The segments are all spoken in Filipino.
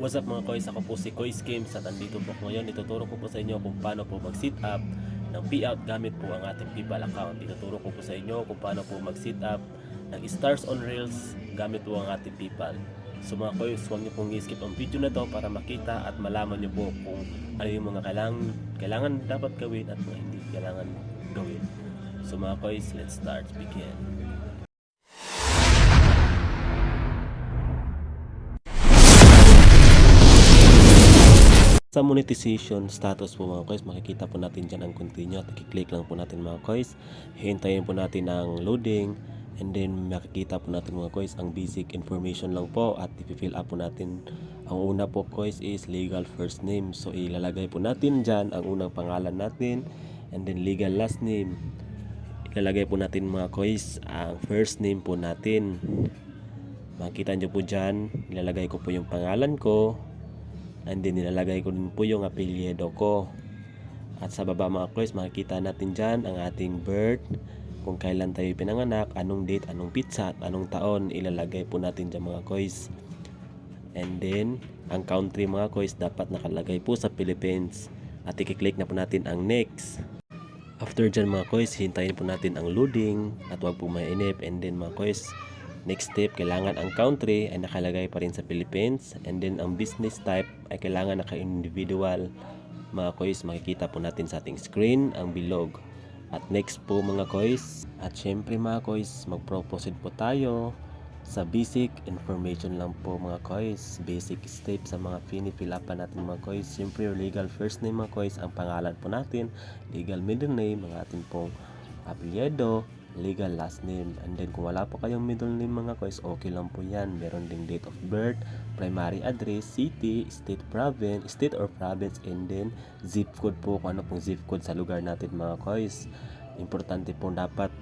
What's up mga koys? Ako po si Kois Games at andito po ako ngayon. Ituturo ko po sa inyo kung paano po mag-sit up ng payout gamit po ang ating PayPal account. Ituturo ko po sa inyo kung paano po mag-sit up ng Stars on Reels gamit po ang ating PayPal. So mga koys, huwag niyo pong i-skip ang video na to para makita at malaman niyo po kung ano yung mga kailangan, kailangan dapat gawin at mga hindi kailangan gawin. So mga koys, let's start. Begin. Sa monetization status po mga koys, makikita po natin dyan ang continue at i-click lang po natin mga koys. Hintayin po natin ang loading and then makikita po natin mga koys ang basic information lang po at i-fill up po natin. Ang una po koys is legal first name. So ilalagay po natin dyan ang unang pangalan natin and then legal last name. Ilalagay po natin mga koys ang first name po natin. Makikita nyo po dyan, ilalagay ko po yung pangalan ko, and then nilalagay ko din po yung apelyido ko. At sa baba mga koys, makikita natin dyan ang ating birth, kung kailan tayo pinanganak, anong date, anong pizza, at anong taon, ilalagay po natin dyan mga koys. And then, ang country mga koys dapat nakalagay po sa Philippines. At i-click na po natin ang next. After dyan mga koys, hintayin po natin ang loading at wag po mainip. And then mga koys, next step, kailangan ang country ay nakalagay pa rin sa Philippines. And then ang business type ay kailangan naka-individual. Mga koys, makikita po natin sa ating screen ang bilog. At next po mga koys, at syempre mga koys, mag-proceed po tayo sa basic information lang po mga koys. Basic step sa mga fini-fill up natin mga koys. Syempre legal first name mga koys, ang pangalan po natin. Legal middle name, ang ating pong apelyido, legal last name. And then kung wala po kayong middle name mga koys, okay lang po yan. Meron ding date of birth, primary address, city, state province, state or province, and then zip code po kung ano pong zip code sa lugar natin mga koys. Importante po dapat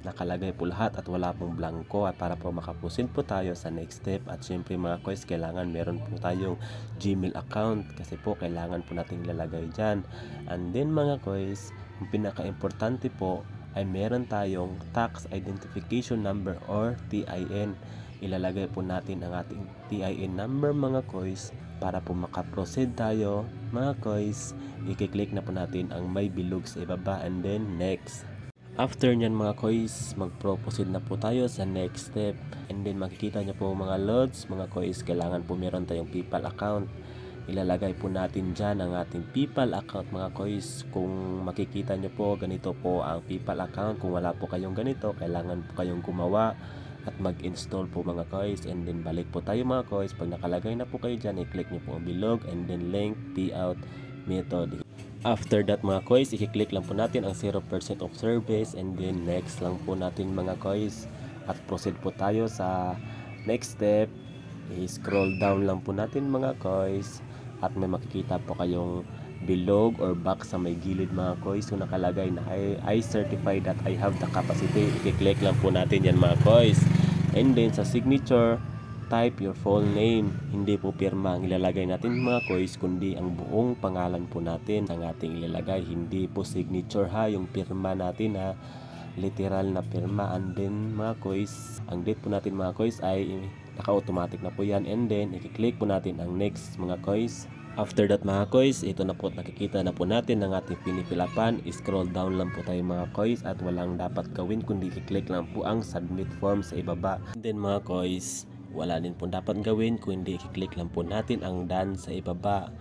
nakalagay po lahat at wala pong blanco at para po makapusin po tayo sa next step at syempre mga koys kailangan meron po tayong gmail account kasi po kailangan po nating lalagay dyan and then mga koys ang pinaka importante po ay meron tayong tax identification number or TIN ilalagay po natin ang ating TIN number mga koys para po makaproceed tayo mga koys i-click na po natin ang may bilog sa ibaba and then next After nyan mga koys, mag-proceed na po tayo sa next step. And then makikita nyo po mga loads, mga koys, kailangan po meron tayong PayPal account. Ilalagay po natin dyan ang ating PayPal account mga koys. Kung makikita nyo po, ganito po ang PayPal account. Kung wala po kayong ganito, kailangan po kayong gumawa at mag-install po mga koys. And then balik po tayo mga koys. Pag nakalagay na po kayo dyan, i-click nyo po ang bilog and then link payout method. After that mga koys, i-click lang po natin ang 0% of service and then next lang po natin mga koys at proceed po tayo sa next step. I-scroll down lang po natin mga koys at may makikita po kayong bilog or box sa may gilid mga koys so nakalagay na I, I certify that I have the capacity i-click lang po natin yan mga koys and then sa signature type your full name. Hindi po pirma ang ilalagay natin mga koys, kundi ang buong pangalan po natin ang ating ilalagay. Hindi po signature ha, yung pirma natin ha. Literal na pirma. And then mga koys, ang date po natin mga koys ay naka-automatic na po yan. And then, i-click po natin ang next mga koys. After that mga koys, ito na po at nakikita na po natin ang ating pinipilapan. Scroll down lang po tayo mga koys at walang dapat gawin kundi i-click lang po ang submit form sa ibaba. And then mga koys, wala din po dapat gawin kundi i-click lang po natin ang done sa ibaba.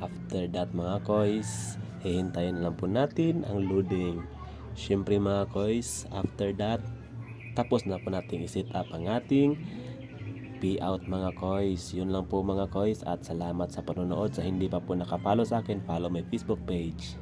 After that mga koys, hihintayin lang po natin ang loading. Siyempre mga koys, after that, tapos na po natin i-set up ang ating payout mga koys. Yun lang po mga koys at salamat sa panonood. Sa hindi pa po nakapalo sa akin, follow my Facebook page.